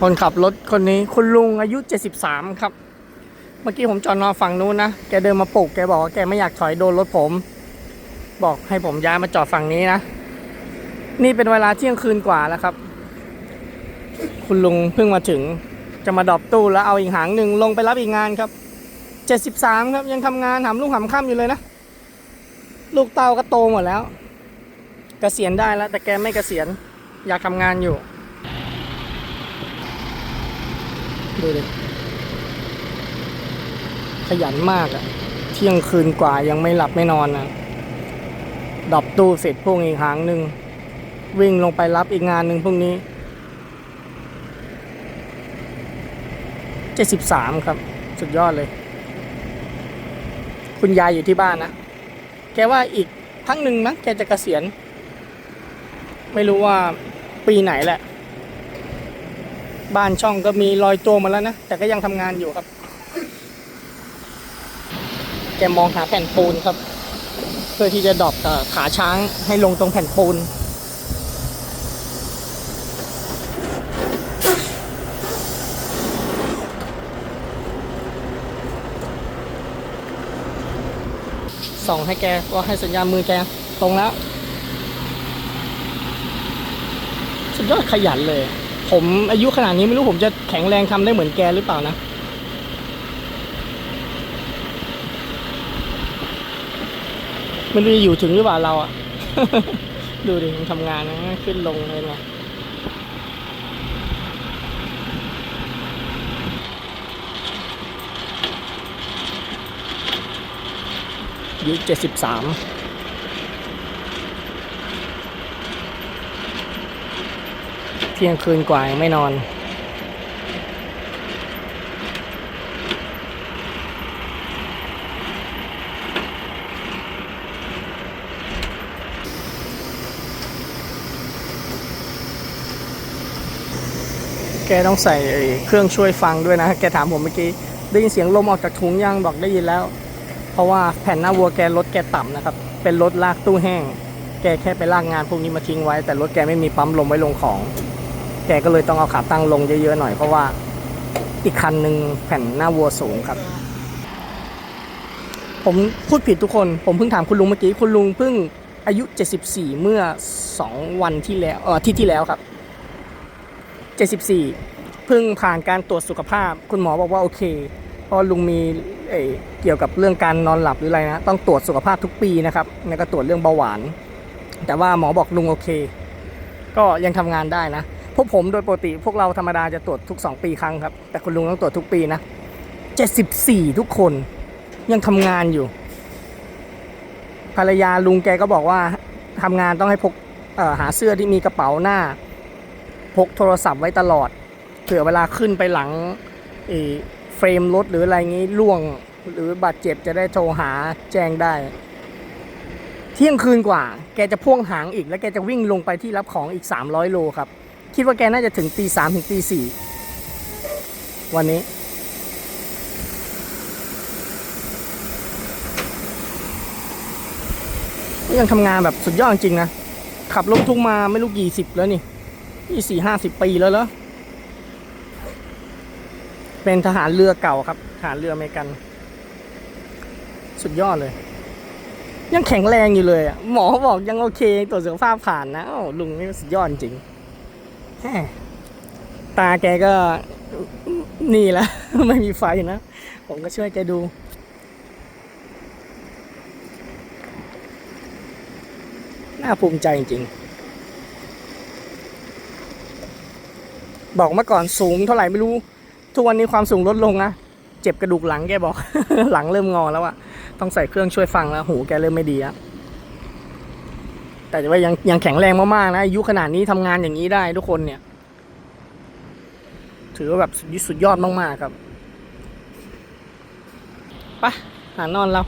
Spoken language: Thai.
คนขับรถคนนี้คุณลุงอายุ 73 ครับ เมื่อกี้ผมจอดนอนฝั่งนู้นนะ แกเดินมาปลุกแกบอกว่าแกไม่อยากถอยโดนรถผม บอกให้ผมย้ายมาจอดฝั่งนี้นะ นี่เป็นเวลาเที่ยงคืนกว่าแล้วครับ คุณลุงเพิ่งมาถึง จะมาดอปตู้แล้วเอาอีกหางหนึ่งลงไปรับอีกงานครับ 73 ครับยังทำงานหำลูกหำค่ำอยู่เลยนะ ลูกเต้าก็โตหมดแล้วเกษียณได้แล้ว แต่แกไม่เกษียณอยากทำงานอยู่ ดูดิขยันมากอะเที่ยงคืนกว่ายังไม่หลับไม่นอนนะดรอปตู้เสร็จพวกอีกหางหนึ่งวิ่งลงไปรับอีกงานหนึ่งพรุ่งนี้73ครับ สุดยอดเลย คุณยายอยู่ที่บ้านนะแกว่าอีกพักหนึ่งนะแกจะเกษียณ ไม่รู้ว่าปีไหนแหละ บ้านช่องก็มีรอยตัวมาแล้วนะ แต่ก็ยังทำงานอยู่ครับ แกมองหาแผ่นปูนครับ เพื่อที่จะดอปเอ่อขาช้างให้ลงตรงแผ่นปูนส่องให้แกว่าให้สัญญาณมือแกตรงแล้ว สุดยอดขยันเลย ผมอายุขนาดนี้ไม่รู้ผมจะแข็งแรงทำได้เหมือนแกหรือเปล่านะไม่รู้จะอยู่ถึงหรือเปล่าเราอะดูดิมันทำงานนะขึ้นลงเลยไงอายุเจ็ดสิบสาม เที่ยงคืนกว่ายังไม่นอนแกต้องใส่เครื่องช่วยฟังด้วยนะ แกถามผมเมื่อกี้ ได้ยินเสียงลมออกจากถุงยังบอกได้ยินแล้ว เพราะว่าแผ่นหน้าวัวแกรถแกต่ำนะครับ เป็นรถลากตู้แห้ง แกแค่ไปลากงานพวกนี้มาทิ้งไว้ แต่รถแกไม่มีปั๊มลมไว้ลงของ แกก็เลยต้องเอาขาตั้งลงเยอะๆหน่อยเพราะว่าอีกคันหนึ่งแผ่นหน้าวัวสูงครับ ผมพูดผิดทุกคน ผมเพิ่งถามคุณลุงเมื่อกี้ คุณลุงเพิ่งอายุ 74 เมื่อ 2 วันที่แล้วเออที่ที่แล้วครับ 74 เพิ่งผ่านการตรวจสุขภาพ คุณหมอบอกว่าโอเค เพราะลุงมีเเกี่ยวกับเรื่องการนอนหลับหรืออะไรนะ ต้องตรวจสุขภาพทุกปีนะครับแล้วก็ตรวจเรื่องเบาหวาน แต่ว่าหมอบอกลุงโอเค ก็ยังทำงานได้นะ พวกผมโดยปกติพวกเราธรรมดาจะตรวจทุก 2 ปีครั้งครับ แต่คุณลุงต้องตรวจทุกปีนะ 74 ทุกคนยังทำงานอยู่ ภรรยาลุงแกก็บอกว่าทำงานต้องให้พกหาเสื้อที่มีกระเป๋าหน้า พกโทรศัพท์ไว้ตลอดเผื่อเวลาขึ้นไปหลังเอ่อเฟรมรถหรืออะไรงี้ล่วงหรือบาดเจ็บจะได้โทรหาแจ้งได้ เที่ยงคืนกว่า แกจะพ่วงหางอีกแล้วแกจะวิ่งลงไปที่รับของอีก 300 โลครับ คิดว่าแกน่าจะถึงตีสามถึงตีสี่วันนี้ ยังทำงานแบบสุดยอดจริงนะ ขับรถทุกมาไม่รู้กี่สิบแล้วนี่ยี่สี่ห้าสิบปีแล้วเหรอเป็นทหารเรือเก่าครับ ทหารเรืออเมริกัน สุดยอดเลย ยังแข็งแรงอยู่เลยอะหมอบอกยังโอเคตรวจสุขภาพผ่านนะอ้ลุงนี่สุดยอดจริง ตาแกก็นี่แหละ ไม่มีไฟนะ ผมก็ช่วยแกดู น่าภูมิใจจริง บอกเมื่อก่อนสูงเท่าไหร่ไม่รู้ ทุกวันนี้ความสูงลดลงนะ เจ็บกระดูกหลังแกบอก หลังเริ่มงอแล้วอะต้องใส่เครื่องช่วยฟังแล้ว หูแกเริ่มไม่ดีแล้ว แต่ว่ายังยังแข็งแรงมากๆนะอายุขนาดนี้ทำงานอย่างนี้ได้ทุกคนเนี่ย ถือว่าแบบสุดยอดมากๆครับไปหานอนเรา